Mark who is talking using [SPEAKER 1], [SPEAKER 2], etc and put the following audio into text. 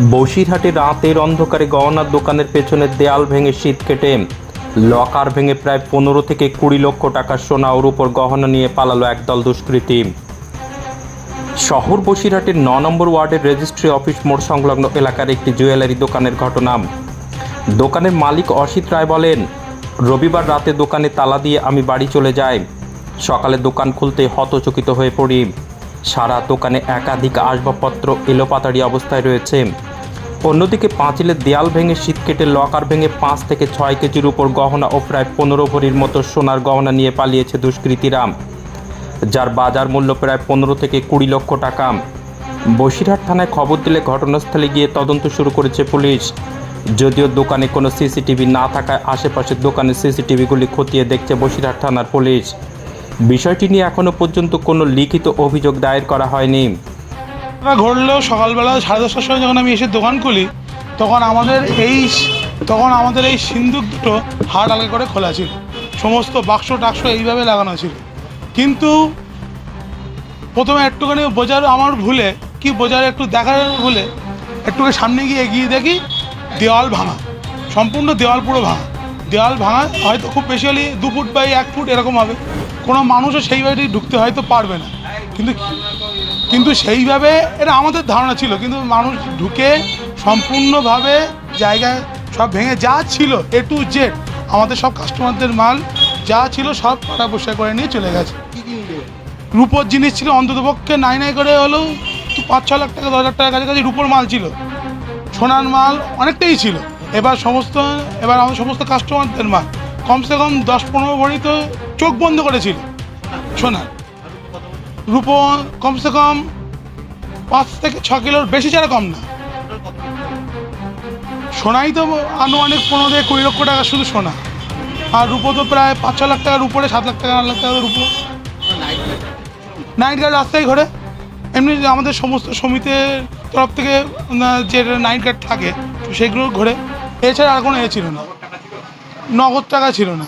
[SPEAKER 1] বসিরহাটে রাতের অন্ধকারে গহনার দোকানের পেছনের দেয়াল ভেঙে শীত কেটে। লকার ভেঙে প্রায় পনেরো থেকে কুড়ি লক্ষ টাকা সোনা ওর উপর গহনা নিয়ে পালালো একদল দুষ্কৃতী। শহর বসিরহাটের ন নম্বর ওয়ার্ডের রেজিস্ট্রি অফিস মোড় সংলগ্ন এলাকার একটি জুয়েলারি দোকানের ঘটনা। দোকানের মালিক অসিত রায় বলেন, রবিবার রাতে দোকানে তালা দিয়ে আমি বাড়ি চলে যাই। সকালে দোকান খুলতে হতচকিত হয়ে পড়ি। সারা দোকানে একাধিক আসবাবপত্র এলোপাতাড়ি অবস্থায় রয়েছে। অন্যদিকে পাঁচিলের দেয়াল ভেঙে শীত কেটে লকার ভেঙে পাঁচ থেকে ছয় কেজির উপর গহনা ও প্রায় পনেরো ভরির মতো সোনার গহনা নিয়ে পালিয়েছে দুষ্কৃতীরা, যার বাজার মূল্য প্রায় পনেরো থেকে কুড়ি লক্ষ টাকা। বসিরহাট থানায় খবর দিলে ঘটনাস্থলে গিয়ে তদন্ত শুরু করেছে পুলিশ। যদিও দোকানে কোনো সিসিটিভি না থাকায় আশেপাশের দোকানের সিসিটিভিগুলি খতিয়ে দেখছে বসিরহাট থানার পুলিশ। বিষয়টি নিয়ে এখনও পর্যন্ত কোনো লিখিত অভিযোগ দায়ের করা হয়নি।
[SPEAKER 2] ঘটনা ঘটলো সকালবেলা সাড়ে দশটার সময় যখন আমি এসে দোকান খুলি, তখন আমাদের এই তখন আমাদের এই সিন্দুক দুটো হাট আলগা করে খোলা ছিল। সমস্ত বাক্স টাক্স এইভাবে লাগানো ছিল। কিন্তু প্রথমে একটুখানি বোঝার আমার ভুলে, কি বোঝার একটু দেখার ভুলে, একটুখানি সামনে গিয়ে এগিয়ে দেখি দেওয়াল ভাঙা। সম্পূর্ণ দেওয়াল পুরো ভাঙা। দেওয়াল ভাঙা, হয়তো খুব বেশি হলে দু ফুট বাই এক ফুট এরকম হবে। কোনো মানুষও সেই বাড়িতে ঢুকতে হয়তো পারবে না। কিন্তু কিন্তু সেইভাবে এটা আমাদের ধারণা ছিল, কিন্তু মানুষ ঢুকে সম্পূর্ণভাবে জায়গায় সব ভেঙে যা ছিল এ টু জেড আমাদের সব কাস্টমারদের মাল যা ছিল সব পাটা পয়সা করে নিয়ে চলে গেছে। রূপোর জিনিস ছিল অন্ততপক্ষে নাই নাই করে হলেও তো পাঁচ, ছ লাখ টাকা, দশ লাখ টাকার কাছাকাছি রূপোর মাল ছিল। সোনার মাল অনেকটাই ছিল। এবার সমস্ত, এবার আমাদের সমস্ত কাস্টমারদের মাল কমসে কম দশ পনেরো ভরি তো চোখ বন্ধ করেছিল সোনার। রূপো কমসে কম পাঁচ থেকে ছ কিলোর বেশি ছাড়া কম না। সোনাই তো আনুমানিক পনেরো থেকে কুড়ি লক্ষ টাকা শুধু সোনা। আর রূপো তো প্রায় পাঁচ ছ লাখ টাকার উপরে, সাত লাখ টাকা, আট লাখ টাকার রূপো। নাইট গার্ড রাস্তায় ঘোরে। এমনি আমাদের সমস্ত সমিতির তরফ থেকে যে নাইট গার্ড থাকে সেগুলো ঘোরে। এছাড়া আর কোনো এ ছিল না। নগদ টাকা ছিল না।